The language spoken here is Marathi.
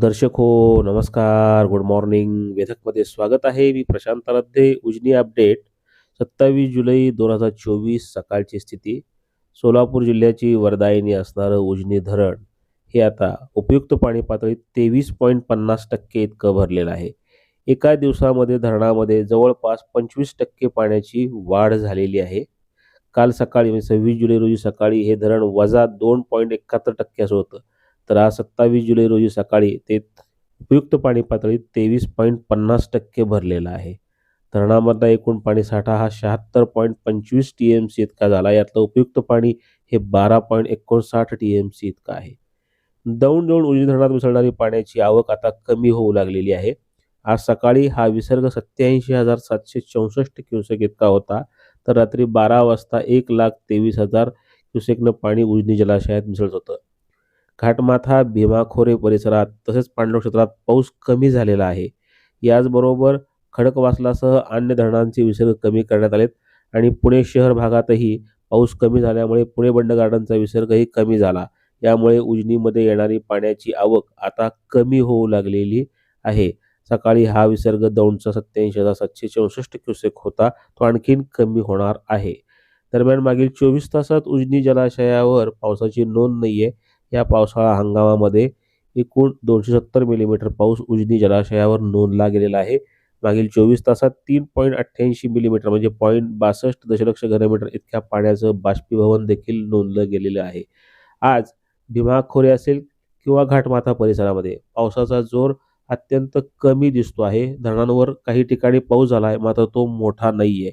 दर्शक हो नमस्कार. गुड मॉर्निंग वेधकमध्ये स्वागत आहे. मी प्रशांत आराध्ये उजनी अपडेट. सत्तावीस जुलै दोन हजार चोवीस सकाळची स्थिती. सोलापूर जिल्ह्याची वरदायिनी असणारं उजनी धरण हे आता उपयुक्त पाणी पातळीत तेवीस पॉईंट पन्नास टक्के इतकं भरलेलं आहे. एका दिवसामध्ये धरणामध्ये जवळपास पंचवीस टक्के पाण्याची वाढ झालेली आहे. काल सकाळी म्हणजे सव्वीस जुलै रोजी सकाळी हे धरण वजा दोन पॉईंट एकाहत्तर टक्क्याचं होतं. तर आज सत्तावीस जुलै रोजी सकाळी ते उपयुक्त पाणी पातळीत तेवीस पॉईंट पन्नास टक्के भरलेला आहे. धरणामधला एकूण पाणीसाठा हा शहात्तर पॉईंट पंचवीस टी एम सी इतका झाला. यातलं उपयुक्त पाणी हे बारा पॉईंट एकोणसाठ टी एम सी इतकं आहे. दौंड दौंड उजनी धरणात मिसळणारी पाण्याची आवक आता कमी होऊ लागलेली आहे. आज सकाळी हा विसर्ग सत्याऐंशी हजार सातशे चौसष्ट क्युसेक इतका होता. तर रात्री बारा वाजता एक लाख तेवीस हजार क्युसेकनं पाणी उजनी जलाशयात मिसळत होतं. घाटमाथा भीमाखोरे परिसरात तसेच पांडव क्षेत्रात पाऊस कमी झालेला आहे. याचबरोबर खडकवासलासह अन्य धरणांचे विसर्ग कमी करण्यात आलेत आणि पुणे शहर भागातही पाऊस कमी झाल्यामुळे पुणे बंड गार्डनचा विसर्गही कमी झाला. यामुळे उजनीमध्ये येणारी पाण्याची आवक आता कमी होऊ लागलेली आहे. सकाळी हा विसर्ग दौंडचा सत्याऐंशी हजार सातशे चौसष्ट क्युसेक होता. तो आणखीन कमी होणार आहे. दरम्यान मागील चोवीस तासात उजनी जलाशयावर पावसाची नोंद नाही आहे या पावसाळा हंगामामध्ये एकूण दोनशे सत्तर मिलीमीटर पाऊस उजनी जलाशयावर नोंदला गेलेला आहे. मागील चोवीस तासात तीन पॉईंट अठ्ठ्याऐंशी मिलीमीटर म्हणजे पॉईंट बासष्ट दशलक्ष घनमीटर इतक्या पाण्याचं बाष्पीभवन देखील नोंदलं गेलेलं आहे. आज भीमाखोरे असेल किंवा घाटमाथा परिसरामध्ये पावसाचा जोर अत्यंत कमी दिसतो आहे. धरणांवर काही ठिकाणी पाऊस झाला आहे मात्र तो मोठा नाही आहे